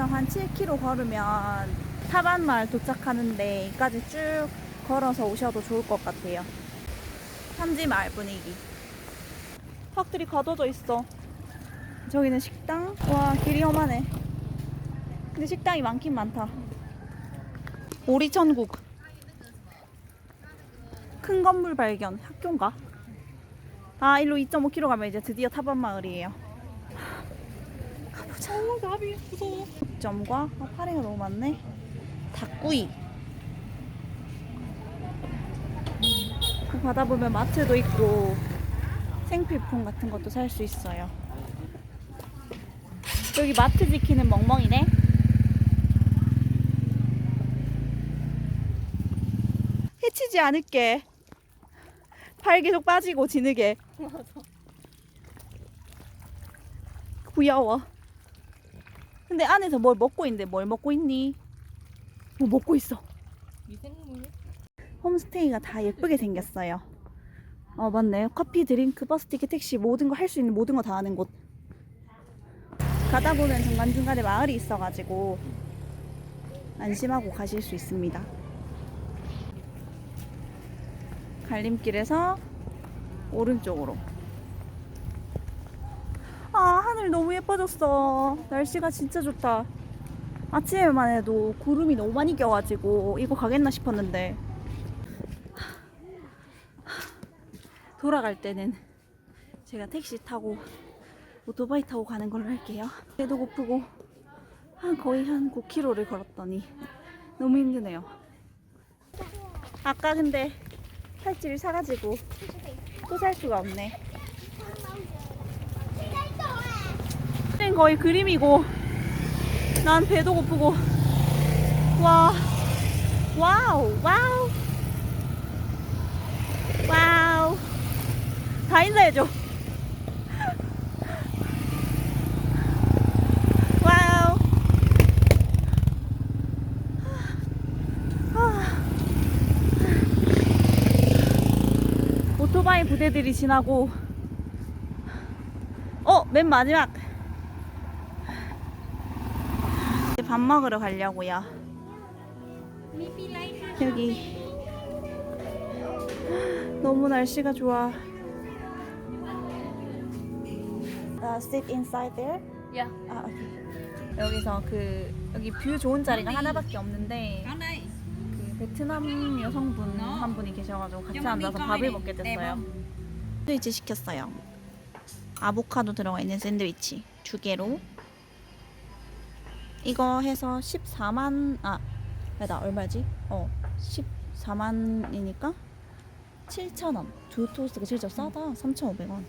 여기서 한 7km 걸으면 타반마을 도착하는데 여기까지 쭉 걸어서 오셔도 좋을 것 같아요. 현지 마을 분위기. 확들이 가둬져 있어. 저기는 식당? 와, 길이 험하네. 근데 식당이 많긴 많다. 오리천국. 큰 건물 발견. 학교인가? 아, 일로 2.5km 가면 이제 드디어 타반 마을이에요. 가보자. 어, 나비 무서워. 점과 아, 파리가 너무 많네. 닭구이. 그 바다 보면 마트도 있고 생필품 같은 것도 살 수 있어요. 여기 마트 지키는 멍멍이네. 해치지 않을게. 팔 계속 빠지고 지느게. 귀여워. 근데 안에서 뭘 먹고 있는데 뭘 먹고 있니? 뭐 먹고 있어. 미생물. 홈스테이가 다 예쁘게 생겼어요. 어 맞네. 커피, 드링크, 버스 티켓, 택시 모든 거 할 수 있는 모든 거 다 하는 곳. 가다 보면 중간 중간에 마을이 있어가지고 안심하고 가실 수 있습니다. 갈림길에서 오른쪽으로. 아 하늘 너무 예뻐졌어. 날씨가 진짜 좋다. 아침에만 해도 구름이 너무 많이 껴가지고 이거 가겠나 싶었는데 돌아갈 때는 제가 택시 타고 오토바이 타고 가는 걸로 할게요. 배도 고프고 한 거의 한 9km를 걸었더니 너무 힘드네요. 아까 근데 팔찌를 사가지고 또 살 수가 없네. 는 거의 그림이고 난 배도 고프고 와 와우 와우 와우. 다 인사해줘. 와우. 아. 오토바이 부대들이 지나고 어 맨 마지막 이제 밥 먹으러 가려고요 여기 너무 날씨가 좋아 uh, sit inside there? Yeah. 아, 오케이. 여기서 그 여기 뷰 좋은 자리가 하나밖에 없는데 đây. 그 베트남 여성분 한 분이 계셔가지고 같이 앉아서 밥을 먹게 됐어요. 샌드위치 시켰어요. 아보카도 들어가 있는 샌드위치 두 개로. 이거 해서 14만 아, 나 얼마지? 어, 14만이니까 7,000원. 두 토스트가 진짜 싸다. 3,500원.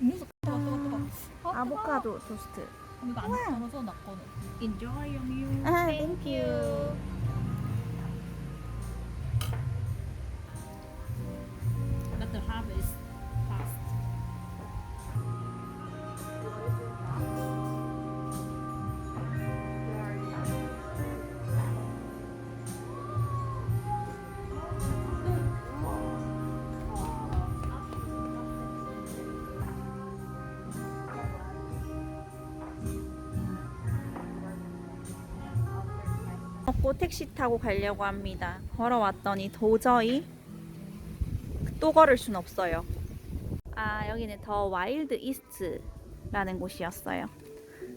Nước to to to. Hot 아보카도 토스트. 이거 안 넣어서 넣거든. Enjoy your meal. 아, 땡큐. 먹고 택시 타고 가려고 합니다. 걸어왔더니 도저히 또 걸을 순 없어요. 아, 여기는 더 와일드 이스트라는 곳이었어요.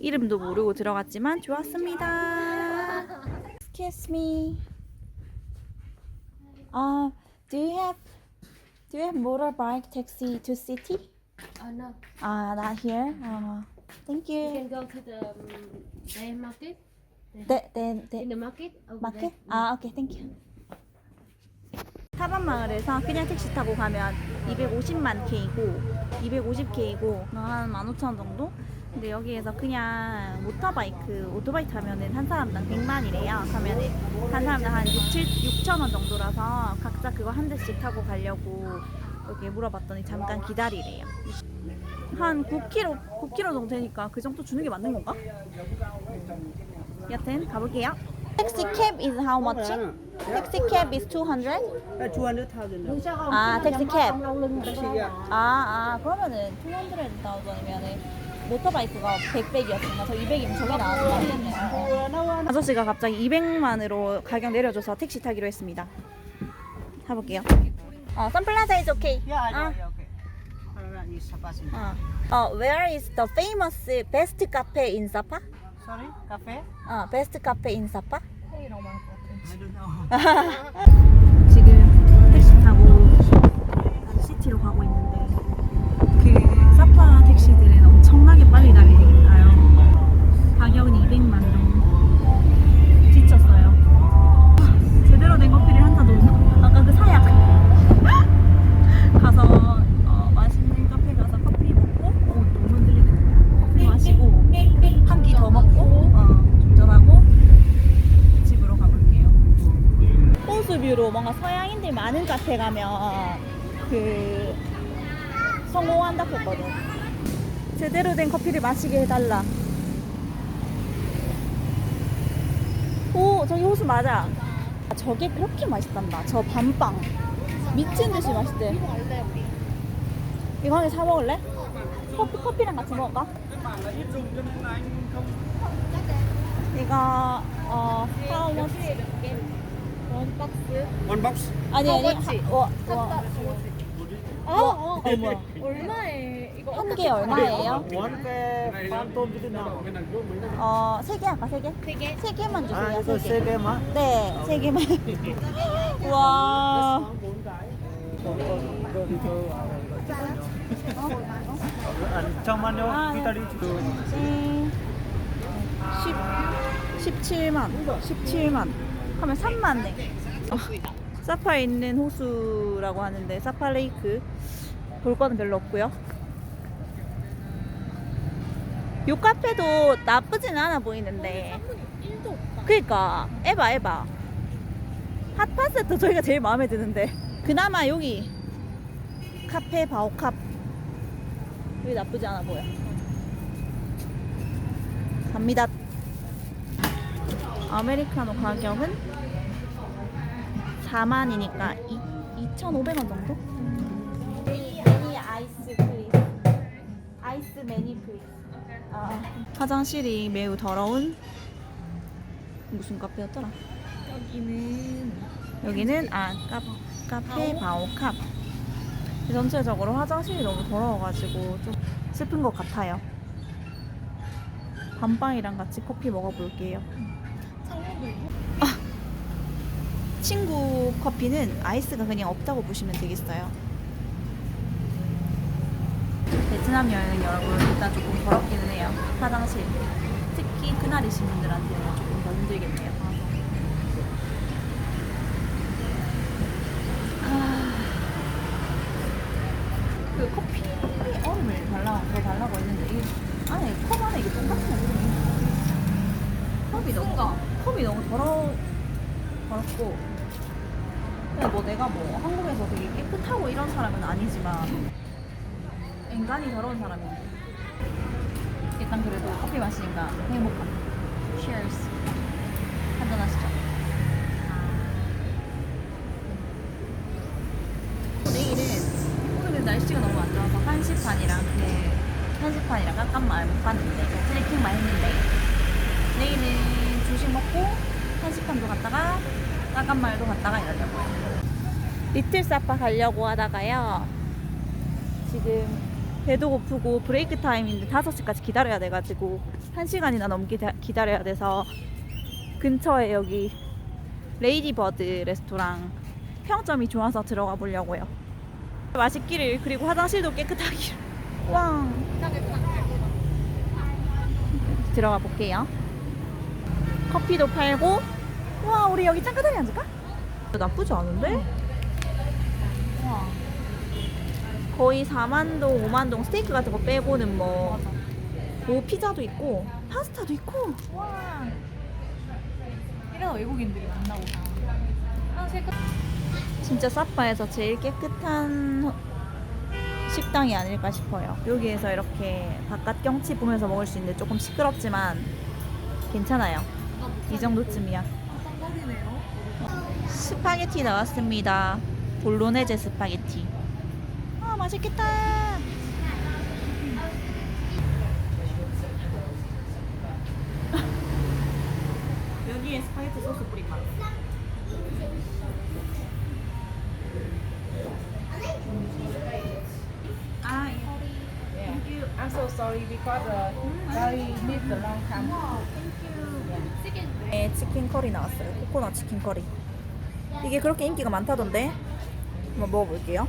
이름도 모르고 들어갔지만 좋았습니다. Excuse me. Uh, do you have do you have motorbike taxi to city? Uh, no, Ah, not here. Uh, thank you you. can go to the um, day market. 네, 네, 네. In the market over 마켓? there. 아, 오케이, 땡큐. 타반마을에서 그냥 택시 타고 가면 250만 K고 250K고 한 15,000원 정도? 근데 여기에서 그냥 모터바이크, 오토바이 타면은 한 사람당 100만이래요. 그러면은 한 사람당 한 6, 7, 6,000원 정도라서 각자 그거 한 대씩 타고 가려고 여기 물어봤더니 잠깐 기다리래요. 한 9km, 9km 정도 되니까 그 정도 주는 게 맞는 건가? 여튼 가볼게요. 택시 캡 is how much? 택시 캡 is 200? That's 200,000. 아, 택시 캡. Taxi, yeah. 아, 아, 그러면은 200,000원이면은 모터바이크가 100백이었으니까 저 200이면 저게 나왔는 거 아니겠네요. Uh, no, 아저씨가 갑자기 200만으로 가격 내려줘서 택시 타기로 했습니다. 타볼게요. 어, 선플라자 is okay. Yeah, 아. yeah. Alright. 어. 어, where is the famous best cafe in Sapa? Sorry, cafe? 어, best cafe in Sapa? 페이라고 말할 것 같아. I don't know. 호수뷰로 뭔가 서양인들 많은 카페 가면 그 성공한다고 했거든. 제대로 된 커피를 마시게 해달라. 오, 저기 호수 맞아. 아, 저게 그렇게 맛있단다. 저 밤빵. 미친 듯이 맛있대. 이거 한 개 사 먹을래? 커피, 커피랑 같이 먹을까? 이거, 어, much? 원 박스. One box? 아니, 아니. 하- 와. 어, 어, 어, 뭐야. 얼마에 이거 한 개 얼마예요? Phantom gitu na. 어, 세개 할까, 세 개? 세 개? 세 개만 Ah, 주세요, itu 세 개. CB mah. 네, 세 개만. 와. Ah, di situ. 네. 10, 17만, 17만. 하면 3만 네. 어, 사파에 있는 호수라고 하는데 사파 레이크 볼 거는 별로 없고요. 요 카페도 나쁘진 않아 보이는데. 1도 없다. 그니까 에바 에바 핫팟세트 저희가 제일 마음에 드는데 그나마 여기 카페 바오캅 여기 나쁘지 않아 보여 갑니다 아메리카노 가격은 4만이니까 2,500원 정도? 매니 아이스 플리즈 아이스 매니 플리즈 아, 화장실이 매우 더러운 무슨 카페였더라? 여기는 여기는 아 카, 카페 바오캅. 전체적으로 화장실이 너무 더러워가지고 좀 슬픈 것 같아요. 밤빵이랑 같이 커피 먹어볼게요 있고. 친구 커피는 아이스가 그냥 없다고 보시면 되겠어요 베트남 여행은 여러분 일단 조금 더럽기는 해요 화장실 특히 그날이신 분들한테는 조금 더 힘들겠네요 아, 그 커피 얼음을 달라 더 달라고 했는데 이게 안에 컵 안에 이게 똑같은 얼음이 컵이 너무 컵이 너무 더러 더럽고 근데 뭐 내가 뭐 한국에서 되게 깨끗하고 이런 아니지만 인간이 더러운 사람인데 일단 그래도 커피 마시니까 행복합니다. Cheers. 한잔하시죠. 내일은 오늘은 날씨가 너무 안 좋아서 한시판이랑 그 한시판이랑 깜깜말 못 봤는데 트레킹만 했는데 내일은 조식 먹고 한시판도 갔다가 깜깜말도 갔다가 이러려고요. 리틀 사파 가려고 하다가요. 지금 배도 고프고 브레이크 타임인데 5시까지 기다려야 돼가지고 1시간이나 넘게 다- 기다려야 돼서 근처에 여기 레이디버드 레스토랑 평점이 좋아서 들어가 보려고요. 맛있기를 그리고 화장실도 깨끗하기를. 왕. 들어가 볼게요. 커피도 팔고. 와 우리 여기 짱가다리 앉을까? 나쁘지 않은데? 와. 거의 4만동, 5만동 스테이크 같은 거 빼고는 뭐. 오 피자도 있고 파스타도 있고. 와. 이런 외국인들이 만나고. 아, 색깔. 진짜 사파에서 제일 깨끗한 식당이 아닐까 싶어요. 여기에서 이렇게 바깥 경치 보면서 먹을 수 있는데 조금 시끄럽지만 괜찮아요. 이 정도쯤이야. 깜깜거리네요. 스파게티 나왔습니다. 볼로네제 스파게티. 아 맛있겠다. 여기에 스파게티 소스 맛. 아, 예. Thank you. I'm so sorry because uh, very need the long time. 네, 치킨 커리 나왔어요. 코코넛 치킨 커리. 이게 그렇게 인기가 많다던데. 한번 먹어볼게요.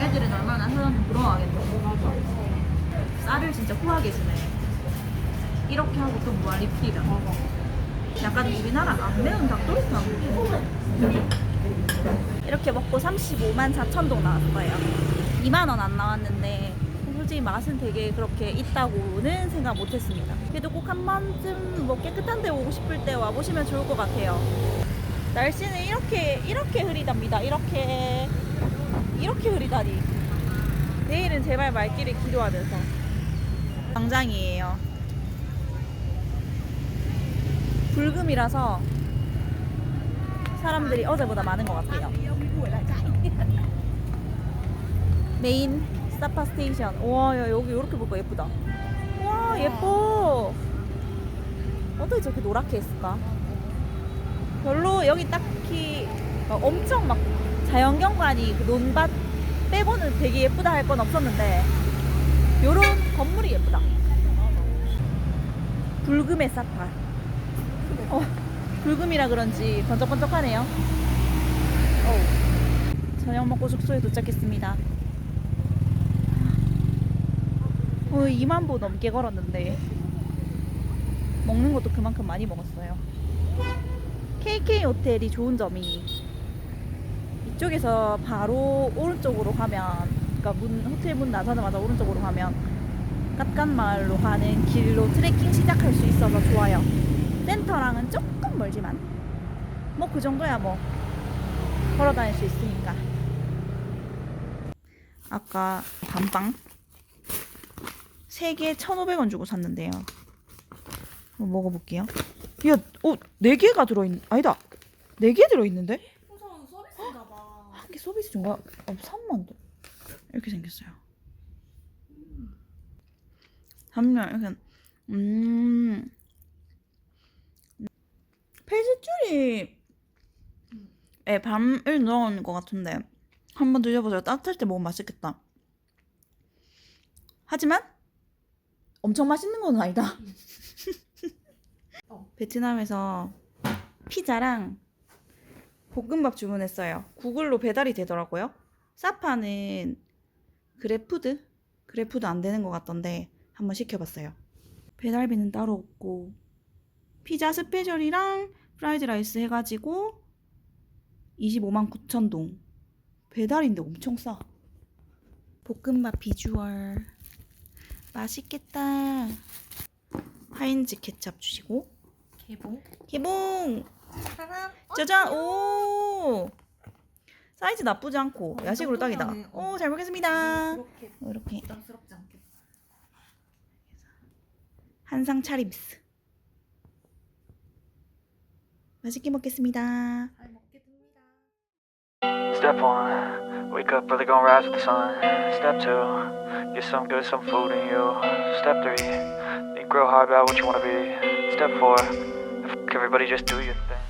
어, 애들은 얼마나 사장님 부러워하겠노. 쌀을 진짜 후하게 주네. 이렇게 하고 또 무한 리필이다. 약간 우리나라 안 매운 닭도리탕. 이렇게 먹고 35만 4천 동 나왔어요. 2만 원 안 나왔는데 솔직히 맛은 되게 그렇게 있다고는 생각 못했습니다. 그래도 꼭 한 번쯤 뭐 깨끗한 데 오고 싶을 때 와보시면 좋을 것 같아요. 날씨는 이렇게 이렇게 흐리답니다. 이렇게 이렇게 흐리다니. 내일은 제발 말기를 기도하면서 광장이에요. 불금이라서 사람들이 어제보다 많은 것 같아요. 메인 스타파 스테이션. 와, 야, 여기 이렇게 보니까 예쁘다. 와, 예뻐. 어떻게 저렇게 노랗게 했을까? 별로 여기 딱히 막 엄청 막 자연경관이 그 논밭 빼고는 되게 예쁘다 할 건 없었는데 요런 건물이 예쁘다. 불금의 사파. 어, 불금이라 그런지 번쩍번쩍하네요. 어우. 저녁 먹고 숙소에 도착했습니다. 어, 2만 보 넘게 걸었는데 먹는 것도 그만큼 많이 먹었어요. KK 호텔이 좋은 점이 이쪽에서 바로 오른쪽으로 가면 그러니까 문 호텔 문 나서자마자 오른쪽으로 가면 깝깐마을로 가는 길로 트레킹 시작할 수 있어서 좋아요. 센터랑은 조금 멀지만 뭐 그 정도야 뭐 걸어 다닐 수 있으니까. 아까 밤빵 3개에 1,500원 주고 샀는데요. 한번 먹어볼게요. 야, 어, 4개가 들어있, 아니다. 4개 들어있는데? 우선 서비스인가 봐. 한 개 서비스 준가? 어, 3만 원. 이렇게 생겼어요. 담면 이렇게, 음. 페이스줄이, 에, 밤을 넣은 것 같은데. 한번 드셔보세요. 따뜻할 때 먹으면 맛있겠다. 하지만, 엄청 맛있는 건 아니다. 베트남에서 피자랑 볶음밥 주문했어요. 구글로 배달이 되더라고요. 사파는 그래푸드? 그래푸드 안 되는 것 같던데 한번 시켜봤어요. 배달비는 따로 없고 피자 스페셜이랑 프라이드 라이스 해가지고 25만 9천 동. 배달인데 엄청 싸. 볶음밥 비주얼 맛있겠다. 하인즈 케찹 주시고 개봉. 개봉 짜잔. 짜잔 오 사이즈 나쁘지 않고 어, 야식으로 이 딱이다 정도면은, 어. 오 잘 먹겠습니다 이렇게 이렇게 부담스럽지 않게. 한상 차림스 맛있게 먹겠습니다 잘 먹겠습니다. Step one, wake up early, gonna rise with the sun. Step two, get some good, some food in you. Step three, think real hard about what you wanna be. Step four, everybody just do your thing.